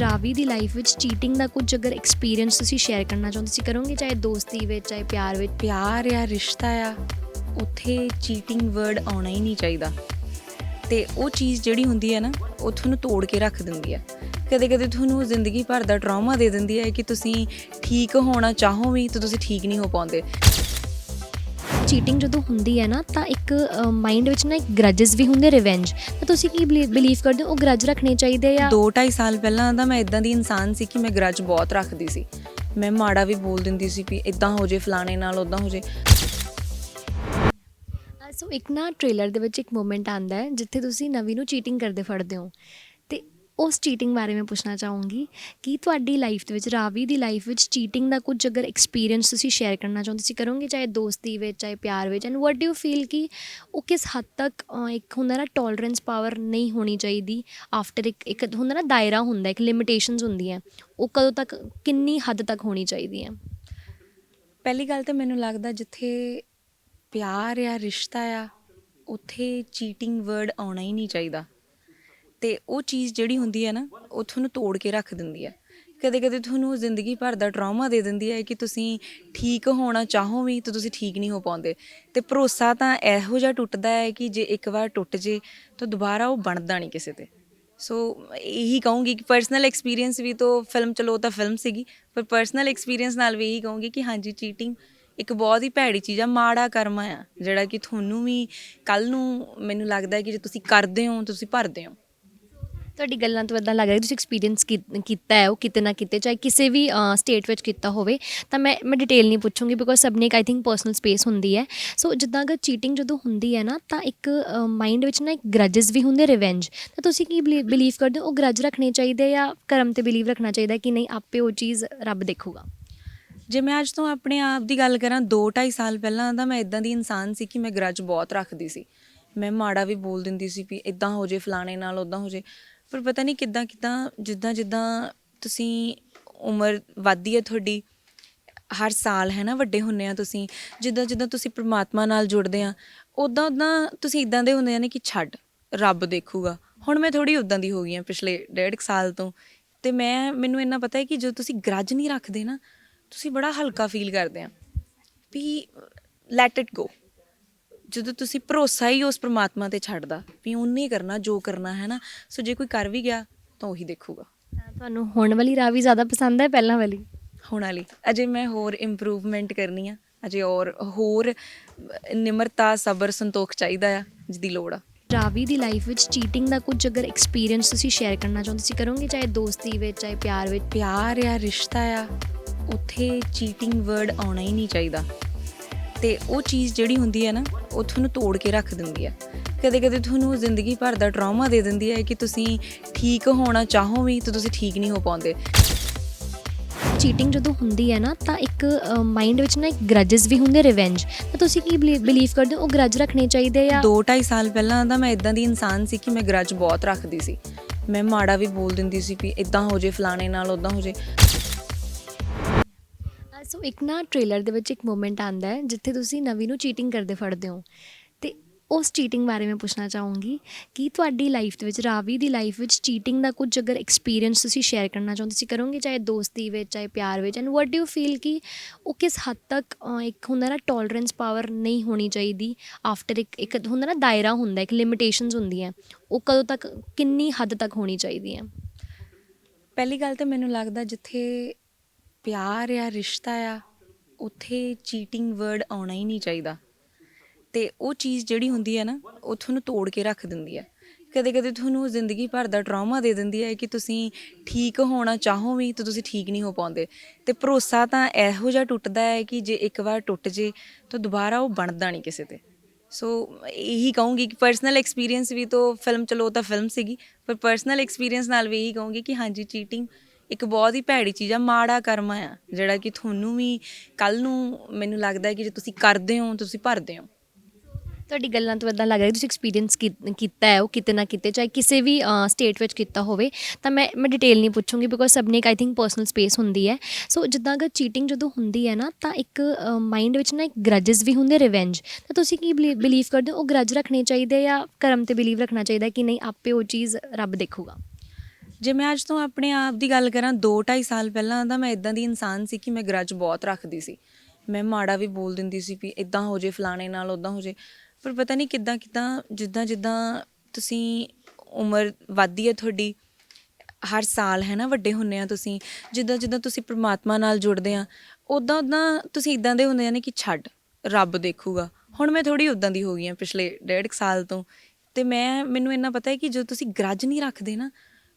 ਰਾਵੀ ਦੀ ਲਾਈਫ ਵਿੱਚ ਚੀਟਿੰਗ ਦਾ ਕੁਝ ਅਗਰ ਐਕਸਪੀਰੀਅੰਸ ਤੁਸੀਂ ਸ਼ੇਅਰ ਕਰਨਾ ਚਾਹੁੰਦੇ ਸੀ, ਕਰੋਗੇ? ਚਾਹੇ ਦੋਸਤੀ ਵਿੱਚ, ਚਾਹੇ ਪਿਆਰ ਵਿੱਚ? ਪਿਆਰ ਆ, ਰਿਸ਼ਤਾ ਆ, ਉੱਥੇ ਚੀਟਿੰਗ ਵਰਡ ਆਉਣਾ ਹੀ ਨਹੀਂ ਚਾਹੀਦਾ। ਤੇ ਉਹ ਚੀਜ਼ ਜਿਹੜੀ ਹੁੰਦੀ ਹੈ ਨਾ, ਉਹ ਤੁਹਾਨੂੰ ਤੋੜ ਕੇ ਰੱਖ ਦਿੰਦੀ ਹੈ ਕਦੇ ਕਦੇ ਤੁਹਾਨੂੰ ਜ਼ਿੰਦਗੀ ਭਰ ਦਾ ਟਰਾਮਾ ਦੇ ਦਿੰਦੀ ਹੈ ਕਿ ਤੁਸੀਂ ਠੀਕ ਹੋਣਾ ਚਾਹੋ ਵੀ, ਤਾਂ ਤੁਸੀਂ ਠੀਕ ਨਹੀਂ ਹੋ ਪਾਉਂਦੇ। ਚੀਟਿੰਗ ਜਦੋਂ ਹੁੰਦੀ ਹੈ ਨਾ ਤਾਂ ਇੱਕ ਮਾਈਂਡ ਵਿੱਚ ਨਾ ਇੱਕ ਗਰਜਸ ਵੀ ਹੁੰਦੇ ਰਿਵੈਂਜ ਤਾਂ ਤੁਸੀਂ ਕੀ ਬਿਲੀਵ ਕਰਦੇ ਹੋ? ਉਹ ਗਰਜ ਰੱਖਣੇ ਚਾਹੀਦੇ ਜਾਂ 2.5 ਸਾਲ ਪਹਿਲਾਂ ਦਾ ਮੈਂ ਇਦਾਂ ਦੀ ਇਨਸਾਨ ਸੀ ਕਿ ਮੈਂ ਗਰਜ ਬਹੁਤ ਰੱਖਦੀ ਸੀ। ਮੈਂ ਮਾੜਾ ਵੀ ਬੋਲ ਦਿੰਦੀ ਸੀ ਵੀ ਇਦਾਂ ਹੋ ਜੇ ਫਲਾਣੇ ਨਾਲ ਉਦਾਂ ਹੋ ਜੇ। ਸੋ ਇੱਕ ਨਾ ਟ੍ਰੇਲਰ ਦੇ ਵਿੱਚ ਇੱਕ ਮੂਮੈਂਟ ਆਂਦਾ ਹੈ ਜਿੱਥੇ ਤੁਸੀਂ ਨਵੀ ਨੂੰ ਚੀਟਿੰਗ ਕਰਦੇ ਫੜਦੇ ਹੋ। ਤੇ ਉਸ ਚੀਟਿੰਗ ਬਾਰੇ ਮੈਂ ਪੁੱਛਣਾ ਚਾਹੂੰਗੀ ਕਿ ਤੁਹਾਡੀ ਲਾਈਫ ਦੇ ਵਿੱਚ, ਰਾਵੀ ਦੀ ਲਾਈਫ ਵਿੱਚ ਚੀਟਿੰਗ ਦਾ ਕੁਝ ਅਗਰ ਐਕਸਪੀਰੀਅੰਸ ਤੁਸੀਂ ਸ਼ੇਅਰ ਕਰਨਾ ਚਾਹੁੰਦੇ ਸੀ ਕਰੋਗੇ ਚਾਹੇ ਦੋਸਤੀ ਵਿੱਚ, ਚਾਹੇ ਪਿਆਰ ਵਿੱਚ? And what do you feel ਕਿ ਉਹ ਕਿਸ ਹੱਦ ਤੱਕ ਇੱਕ ਹੁੰਦਾ ਨਾ ਟੋਲਰੈਂਸ ਪਾਵਰ ਨਹੀਂ ਹੋਣੀ ਚਾਹੀਦੀ ਆਫਟਰ ਇੱਕ ਇੱਕ ਹੁੰਦਾ ਨਾ ਦਾਇਰਾ ਹੁੰਦਾ, ਇੱਕ ਲਿਮਿਟੇਸ਼ਨਸ ਹੁੰਦੀਆਂ, ਉਹ ਕਦੋਂ ਤੱਕ, ਕਿੰਨੀ ਹੱਦ ਤੱਕ ਹੋਣੀ ਚਾਹੀਦੀ ਹੈ? ਪਹਿਲੀ ਗੱਲ ਤਾਂ ਮੈਨੂੰ ਲੱਗਦਾ ਜਿੱਥੇ ਪਿਆਰ ਆ, ਰਿਸ਼ਤਾ ਆ, ਉੱਥੇ ਚੀਟਿੰਗ ਵਰਡ ਆਉਣਾ ਹੀ ਨਹੀਂ ਚਾਹੀਦਾ। ਤੇ ਉਹ ਚੀਜ਼ ਜਿਹੜੀ ਹੁੰਦੀ ਹੈ ਨਾ, ਉਹ ਤੁਹਾਨੂੰ ਤੋੜ ਕੇ ਰੱਖ ਦਿੰਦੀ ਹੈ। ਕਦੇ ਕਦੇ ਤੁਹਾਨੂੰ ਜ਼ਿੰਦਗੀ ਭਰ ਦਾ ਟਰਾਮਾ ਦੇ ਦਿੰਦੀ ਹੈ ਕਿ ਤੁਸੀਂ ਠੀਕ ਹੋਣਾ ਚਾਹੋ ਵੀ ਤਾਂ ਤੁਸੀਂ ਠੀਕ ਨਹੀਂ ਹੋ ਪਾਉਂਦੇ। ਤੇ ਭਰੋਸਾ ਤਾਂ ਇਹੋ ਜਿਹਾ ਟੁੱਟਦਾ ਹੈ ਕਿ ਜੇ ਇੱਕ ਵਾਰ ਟੁੱਟ ਜੇ ਤਾਂ ਦੁਬਾਰਾ ਉਹ ਬਣਦਾ ਨਹੀਂ ਕਿਸੇ ਤੇ। ਸੋ ਇਹੀ ਕਹੂੰਗੀ ਕਿ ਪਰਸਨਲ ਐਕਸਪੀਰੀਅੰਸ ਵੀ ਤਾਂ ਫਿਲਮ ਚਲੋ ਉਹ ਤਾਂ ਫਿਲਮ ਸੀਗੀ, ਪਰ ਪਰਸਨਲ ਐਕਸਪੀਰੀਅੰਸ ਨਾਲ ਵੀ ਇਹੀ ਕਹੂੰਗੀ ਕਿ ਹਾਂਜੀ ਚੀਟਿੰਗ ਇੱਕ ਬਹੁਤ ਹੀ ਭੈੜੀ ਚੀਜ਼ ਆ, ਮਾੜਾ ਕਰਮ ਆ, ਜਿਹੜਾ ਕਿ ਤੁਹਾਨੂੰ ਵੀ ਕੱਲ ਨੂੰ ਮੈਨੂੰ ਲੱਗਦਾ ਕਿ ਜੇ ਤੁਸੀਂ ਕਰਦੇ ਹੋ ਤੁਸੀਂ ਭਰਦੇ ਹੋ। ਤੁਹਾਡੀ ਗੱਲਾਂ ਤੋਂ ਇਦਾਂ ਲੱਗ ਰਿਹਾ ਤੁਸੀਂ ਐਕਸਪੀਰੀਅੰਸ ਕੀਤਾ ਹੈ, ਉਹ ਕਿਤੇ ਨਾ ਕਿਤੇ, ਚਾਹੇ ਕਿਸੇ ਵੀ ਸਟੇਟ ਵਿੱਚ ਕੀਤਾ ਹੋਵੇ, ਤਾਂ ਮੈਂ ਮੈਂ ਡਿਟੇਲ ਨਹੀਂ ਪੁੱਛੂੰਗੀ ਬਿਕੋਜ਼ ਸਭ ਨੇ ਇੱਕ ਆਈ ਥਿੰਕ ਪਰਸਨਲ ਸਪੇਸ ਹੁੰਦੀ ਹੈ। ਸੋ ਜਿੱਦਾਂ ਅਗਰ ਚੀਟਿੰਗ ਜਦੋਂ ਹੁੰਦੀ ਹੈ ਨਾ, ਤਾਂ ਇੱਕ ਮਾਈਂਡ ਵਿੱਚ ਨਾ ਇੱਕ ਗਰਜਸ ਵੀ ਹੁੰਦੇ ਰਿਵੈਂਜ ਤਾਂ ਤੁਸੀਂ ਕੀ ਬਿਲੀਵ ਕਰਦੇ ਹੋ, ਉਹ ਗਰਜ ਰੱਖਣੇ ਚਾਹੀਦੇ ਜਾਂ ਕਰਮ ਤੇ ਬਿਲੀਵ ਰੱਖਣਾ ਚਾਹੀਦਾ ਕਿ ਨਹੀਂ, ਆਪੇ ਉਹ ਚੀਜ਼ ਰੱਬ ਦੇਖੂਗਾ? ਜੇ ਮੈਂ ਅੱਜ ਤੋਂ ਆਪਣੇ ਆਪ ਦੀ ਗੱਲ ਕਰਾਂ 2.5 ਸਾਲ ਪਹਿਲਾਂ ਤਾਂ ਮੈਂ ਇਦਾਂ ਦੀ ਇਨਸਾਨ ਸੀ ਕਿ ਮੈਂ ਗਰਜ ਬਹੁਤ ਰੱਖਦੀ ਸੀ। ਮੈਂ ਮਾੜਾ ਵੀ ਬੋਲ ਦਿੰਦੀ ਸੀ ਵੀ ਇਦਾਂ ਹੋ ਜੇ, ਫਲਾਣੇ ਨਾਲ ਉਦਾਂ ਹੋ ਜੇ। ਪਰ ਪਤਾ ਨਹੀਂ ਕਿੱਦਾਂ ਕਿੱਦਾਂ, ਜਿੱਦਾਂ ਜਿੱਦਾਂ ਤੁਸੀਂ ਉਮਰ ਵੱਧਦੀ ਹੈ ਤੁਹਾਡੀ, ਹਰ ਸਾਲ ਹੈ ਨਾ ਵੱਡੇ ਹੁੰਨੇ ਆ ਤੁਸੀਂ, ਜਿੱਦਾਂ ਜਿੱਦਾਂ ਤੁਸੀਂ ਪ੍ਰਮਾਤਮਾ ਨਾਲ ਜੁੜਦੇ ਆ ਉਦਾਂ ਉਦਾਂ ਤੁਸੀਂ ਇਦਾਂ ਦੇ ਹੁੰਦੇ ਆ ਨੇ ਕਿ ਛੱਡ, ਰੱਬ ਦੇਖੂਗਾ। ਹੁਣ ਮੈਂ ਥੋੜੀ ਉਦਾਂ ਦੀ ਹੋ ਗਈ ਆ ਪਿਛਲੇ ਡੇਢ ਕੁ ਸਾਲ ਤੋਂ, ਤੇ ਮੈਂ, ਮੈਨੂੰ ਇੰਨਾ ਪਤਾ ਹੈ ਕਿ ਜਦੋਂ ਤੁਸੀਂ ਗਰਜ ਨਹੀਂ ਰੱਖਦੇ ਨਾ, ਤੁਸੀਂ ਬੜਾ ਹਲਕਾ ਫੀਲ ਕਰਦੇ ਆ, ਵੀ ਲੈਟ ਇਟ ਗੋ ਜਦੋਂ ਤੁਸੀਂ ਭਰੋਸਾ ਹੀ ਉਸ ਪ੍ਰਮਾਤਮਾ ਤੇ ਛੱਡਦਾ ਵੀ ਉਹਨੇ ਹੀ ਕਰਨਾ ਜੋ ਕਰਨਾ ਹੈ ਨਾ? ਸੋ ਜੇ ਕੋਈ ਕਰ ਵੀ ਗਿਆ ਤਾਂ ਉਹੀ ਦੇਖੂਗਾ। ਤਾਂ ਤੁਹਾਨੂੰ ਹੁਣ ਵਾਲੀ ਰਾਵੀ ਜ਼ਿਆਦਾ ਪਸੰਦ ਹੈ ਪਹਿਲਾਂ ਵਾਲੀ? ਹੁਣ ਵਾਲੀ। ਅਜੇ ਮੈਂ ਹੋਰ ਇੰਪਰੂਵਮੈਂਟ ਕਰਨੀ ਆ। ਅਜੇ ਔਰ ਹੋਰ ਨਿਮਰਤਾ ਸਬਰ ਸੰਤੋਖ ਚਾਹੀਦਾ ਆ ਜਿਹਦੀ ਲੋੜ ਆ। ਰਾਵੀ ਦੀ ਲਾਈਫ ਵਿੱਚ ਚੀਟਿੰਗ ਦਾ ਕੁਝ ਅਗਰ ਐਕਸਪੀਰੀਅੰਸ ਤੁਸੀਂ ਸ਼ੇਅਰ ਕਰਨਾ ਚਾਹੁੰਦੇ ਸੀ ਕਰੋਗੇ? ਚਾਹੇ ਦੋਸਤੀ ਵਿੱਚ ਚਾਹੇ ਪਿਆਰ ਵਿੱਚ? ਪਿਆਰ ਆ ਰਿਸ਼ਤਾ ਆ ਉੱਥੇ ਚੀਟਿੰਗ ਵਰਡ ਆਉਣਾ ਹੀ ਨਹੀਂ ਚਾਹੀਦਾ। ਤੇ ਉਹ ਚੀਜ਼ ਜਿਹੜੀ ਹੁੰਦੀ ਹੈ ਨਾ ਉਹ ਤੁਹਾਨੂੰ ਤੋੜ ਕੇ ਰੱਖ ਦਿੰਦੀ ਹੈ। ਕਦੇ ਕਦੇ ਤੁਹਾਨੂੰ ਜ਼ਿੰਦਗੀ ਭਰ ਦਾ ਟਰਾਮਾ ਦੇ ਦਿੰਦੀ ਹੈ ਕਿ ਤੁਸੀਂ ਠੀਕ ਹੋਣਾ ਚਾਹੋ ਵੀ ਤਾਂ ਤੁਸੀਂ ਠੀਕ ਨਹੀਂ ਹੋ ਪਾਉਂਦੇ। ਚੀਟਿੰਗ ਜਦੋਂ ਹੁੰਦੀ ਹੈ ਨਾ ਤਾਂ ਇੱਕ ਮਾਈਂਡ ਵਿੱਚ ਨਾ ਇੱਕ ਗਰਜਸ ਵੀ ਹੁੰਦੇ ਰਿਵੈਂਜ ਤਾਂ ਤੁਸੀਂ ਕੀ ਬਿਲੀਵ ਕਰਦੇ ਹੋ? ਉਹ ਗਰਜ ਰੱਖਣੇ ਚਾਹੀਦੇ ਜਾਂ 2.5 ਸਾਲ ਪਹਿਲਾਂ ਦਾ ਮੈਂ ਇਦਾਂ ਦੀ ਇਨਸਾਨ ਸੀ ਕਿ ਮੈਂ ਗਰਜ ਬਹੁਤ ਰੱਖਦੀ ਸੀ। ਮੈਂ ਮਾੜਾ ਵੀ ਬੋਲ ਦਿੰਦੀ ਸੀ ਵੀ ਇਦਾਂ ਹੋ ਜੇ ਫਲਾਣੇ ਨਾਲ ਉਦਾਂ ਹੋ ਜੇ। ਸੋ ਇੱਕ ਨਾ ਟ੍ਰੇਲਰ ਦੇ ਵਿੱਚ ਇੱਕ ਮੂਮੈਂਟ ਆਂਦਾ ਹੈ, ਜਿੱਥੇ ਤੁਸੀਂ ਨਵੀ ਨੂੰ ਚੀਟਿੰਗ ਕਰਦੇ ਫੜਦੇ ਹੋ। ਤੇ ਉਸ ਚੀਟਿੰਗ ਬਾਰੇ ਮੈਂ ਪੁੱਛਣਾ ਚਾਹੂੰਗੀ ਕਿ ਤੁਹਾਡੀ ਲਾਈਫ ਦੇ ਵਿੱਚ, ਰਾਵੀ ਦੀ ਲਾਈਫ ਵਿੱਚ ਚੀਟਿੰਗ ਦਾ ਕੁਝ ਅਗਰ ਐਕਸਪੀਰੀਅੰਸ ਤੁਸੀਂ ਸ਼ੇਅਰ ਕਰਨਾ ਚਾਹੁੰਦੇ ਸੀ ਕਰੋਗੇ ਚਾਹੇ ਦੋਸਤੀ ਵਿੱਚ, ਚਾਹੇ ਪਿਆਰ ਵਿੱਚ? And what do you feel ਕਿ ਉਹ ਕਿਸ ਹੱਦ ਤੱਕ ਇੱਕ ਹੁੰਦਾ ਨਾ ਟੋਲਰੈਂਸ ਪਾਵਰ ਨਹੀਂ ਹੋਣੀ ਚਾਹੀਦੀ ਆਫਟਰ ਇੱਕ ਇੱਕ ਹੁੰਦਾ ਨਾ ਦਾਇਰਾ ਹੁੰਦਾ, ਇੱਕ ਲਿਮਿਟੇਸ਼ਨਸ ਹੁੰਦੀਆਂ। ਉਹ ਕਦੋਂ ਤੱਕ, ਕਿੰਨੀ ਹੱਦ ਤੱਕ ਹੋਣੀ ਚਾਹੀਦੀ ਹੈ? ਪਹਿਲੀ ਗੱਲ ਤਾਂ ਮੈਨੂੰ ਲੱਗਦਾ ਜਿੱਥੇ ਪਿਆਰ ਆ, ਰਿਸ਼ਤਾ ਆ, ਉੱਥੇ ਚੀਟਿੰਗ ਵਰਡ ਆਉਣਾ ਹੀ ਨਹੀਂ ਚਾਹੀਦਾ। ਤੇ ਉਹ ਚੀਜ਼ ਜਿਹੜੀ ਹੁੰਦੀ ਹੈ ਨਾ, ਉਹ ਤੁਹਾਨੂੰ ਤੋੜ ਕੇ ਰੱਖ ਦਿੰਦੀ ਹੈ। ਕਦੇ ਕਦੇ ਤੁਹਾਨੂੰ ਜ਼ਿੰਦਗੀ ਭਰ ਦਾ ਟਰਾਮਾ ਦੇ ਦਿੰਦੀ ਹੈ ਕਿ ਤੁਸੀਂ ਠੀਕ ਹੋਣਾ ਚਾਹੋ ਵੀ ਤਾਂ ਤੁਸੀਂ ਠੀਕ ਨਹੀਂ ਹੋ ਪਾਉਂਦੇ। ਤੇ ਭਰੋਸਾ ਤਾਂ ਇਹੋ ਜਿਹਾ ਟੁੱਟਦਾ ਹੈ ਕਿ ਜੇ ਇੱਕ ਵਾਰ ਟੁੱਟ ਜੇ, ਤਾਂ ਦੁਬਾਰਾ ਉਹ ਬਣਦਾ ਨਹੀਂ ਕਿਸੇ ਤੇ। ਸੋ ਇਹੀ ਕਹੂੰਗੀ ਕਿ ਪਰਸਨਲ ਐਕਸਪੀਰੀਅੰਸ ਵੀ ਤਾਂ ਫਿਲਮ ਚਲੋ ਉਹ ਤਾਂ ਫਿਲਮ ਸੀਗੀ, ਪਰ ਪਰਸਨਲ ਐਕਸਪੀਰੀਅੰਸ ਨਾਲ ਵੀ ਇਹੀ ਕਹੂੰਗੀ ਕਿ ਹਾਂਜੀ ਚੀਟਿੰਗ ਇੱਕ ਬਹੁਤ ਹੀ ਭੈੜੀ ਚੀਜ਼ ਆ, ਮਾੜਾ ਕਰਮ ਆ, ਜਿਹੜਾ ਕਿ ਤੁਹਾਨੂੰ ਵੀ ਕੱਲ ਨੂੰ ਮੈਨੂੰ ਲੱਗਦਾ ਹੈ ਕਿ ਜੇ ਤੁਸੀਂ ਕਰਦੇ ਹੋ, ਤੁਸੀਂ ਭਰਦੇ ਹੋ। ਤੁਹਾਡੀ ਗੱਲਾਂ ਤੋਂ ਇਦਾਂ ਲੱਗ ਰਿਹਾ ਤੁਸੀਂ ਐਕਸਪੀਰੀਅੰਸ ਕੀਤਾ ਹੈ, ਉਹ ਕਿਤੇ ਨਾ ਕਿਤੇ, ਚਾਹੇ ਕਿਸੇ ਵੀ ਸਟੇਟ ਵਿੱਚ ਕੀਤਾ ਹੋਵੇ, ਤਾਂ ਮੈਂ ਮੈਂ ਡਿਟੇਲ ਨਹੀਂ ਪੁੱਛੂੰਗੀ ਬਿਕੋਜ਼ ਸਭ ਨੇ ਇੱਕ ਆਈ ਥਿੰਕ ਪਰਸਨਲ ਸਪੇਸ ਹੁੰਦੀ ਹੈ। ਸੋ ਜਿੱਦਾਂ ਅਗਰ ਚੀਟਿੰਗ ਜਦੋਂ ਹੁੰਦੀ ਹੈ ਨਾ, ਤਾਂ ਇੱਕ ਮਾਈਂਡ ਵਿੱਚ ਨਾ ਇੱਕ ਗਰਜਸ ਵੀ ਹੁੰਦੇ ਰਿਵੈਂਜ ਤਾਂ ਤੁਸੀਂ ਕੀ ਬਿਲੀਵ ਕਰਦੇ ਹੋ? ਉਹ ਗਰਜ ਰੱਖਣੇ ਚਾਹੀਦੇ ਜਾਂ ਕਰਮ ਤੇ ਬਿਲੀਵ ਰੱਖਣਾ ਚਾਹੀਦਾ ਕਿ ਨਹੀਂ, ਆਪੇ ਉਹ ਚੀਜ਼ ਰੱਬ ਦੇਖੂਗਾ? ਜੇ ਮੈਂ ਅੱਜ ਤੋਂ ਆਪਣੇ ਆਪ ਦੀ ਗੱਲ ਕਰਾਂ 2-2.5 ਸਾਲ ਪਹਿਲਾਂ ਤਾਂ ਮੈਂ ਇਦਾਂ ਦੀ ਇਨਸਾਨ ਸੀ ਕਿ ਮੈਂ ਗਰਜ ਬਹੁਤ ਰੱਖਦੀ ਸੀ। ਮੈਂ ਮਾੜਾ ਵੀ ਬੋਲ ਦਿੰਦੀ ਸੀ ਵੀ ਇਦਾਂ ਹੋ ਜੇ, ਫਲਾਣੇ ਨਾਲ ਉਦਾਂ ਹੋ ਜੇ। ਪਰ ਪਤਾ ਨਹੀਂ ਕਿੱਦਾਂ ਕਿੱਦਾਂ, ਜਿੱਦਾਂ ਜਿੱਦਾਂ ਤੁਸੀਂ ਉਮਰ ਵੱਧਦੀ ਹੈ ਤੁਹਾਡੀ, ਹਰ ਸਾਲ ਹੈ ਨਾ ਵੱਡੇ ਹੁੰਨੇ ਆ ਤੁਸੀਂ, ਜਿੱਦਾਂ ਜਿੱਦਾਂ ਤੁਸੀਂ ਪ੍ਰਮਾਤਮਾ ਨਾਲ ਜੁੜਦੇ ਆ ਉਦਾਂ ਉਦਾਂ ਤੁਸੀਂ ਇਦਾਂ ਦੇ ਹੁੰਦੇ ਆ ਨੇ ਕਿ ਛੱਡ, ਰੱਬ ਦੇਖੂਗਾ। ਹੁਣ ਮੈਂ ਥੋੜੀ ਉਦਾਂ ਦੀ ਹੋ ਗਈ ਆ ਪਿਛਲੇ ਡੇਢ ਕੁ ਸਾਲ ਤੋਂ। ਤੇ ਮੈਂ, ਮੈਨੂੰ ਇੰਨਾ ਪਤਾ ਹੈ ਕਿ ਜਦੋਂ ਤੁਸੀਂ ਗਰਜ ਨਹੀਂ ਰੱਖਦੇ ਨਾ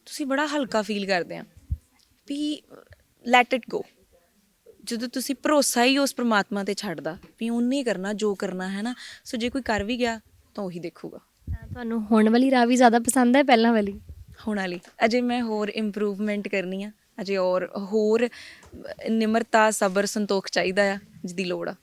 ਤੁਸੀਂ ਬੜਾ ਹਲਕਾ ਫੀਲ ਕਰਦੇ ਆ। ਵੀ ਲੈਟ ਇਟ ਗੋ ਜਦੋਂ ਤੁਸੀਂ ਭਰੋਸਾ ਹੀ ਉਸ ਪ੍ਰਮਾਤਮਾ ਤੇ ਛੱਡਦਾ ਵੀ ਉਹਨੇ ਕਰਨਾ ਜੋ ਕਰਨਾ ਹੈ ਨਾ ਸੋ ਜੇ ਕੋਈ ਕਰ ਵੀ ਗਿਆ ਤਾਂ ਉਹੀ ਦੇਖੂਗਾ। ਤੁਹਾਨੂੰ ਹੁਣ ਵਾਲੀ ਰਾਵੀ ਜ਼ਿਆਦਾ ਪਸੰਦ ਹੈ ਪਹਿਲਾਂ ਵਾਲੀ? ਹੁਣ ਵਾਲੀ। ਅਜੇ ਮੈਂ ਹੋਰ ਇੰਪਰੂਵਮੈਂਟ ਕਰਨੀ ਆ। ਅਜੇ ਔਰ ਹੋਰ ਨਿਮਰਤਾ ਸਬਰ ਸੰਤੋਖ ਚਾਹੀਦਾ ਆ ਜਿਹਦੀ ਲੋੜ ਆ।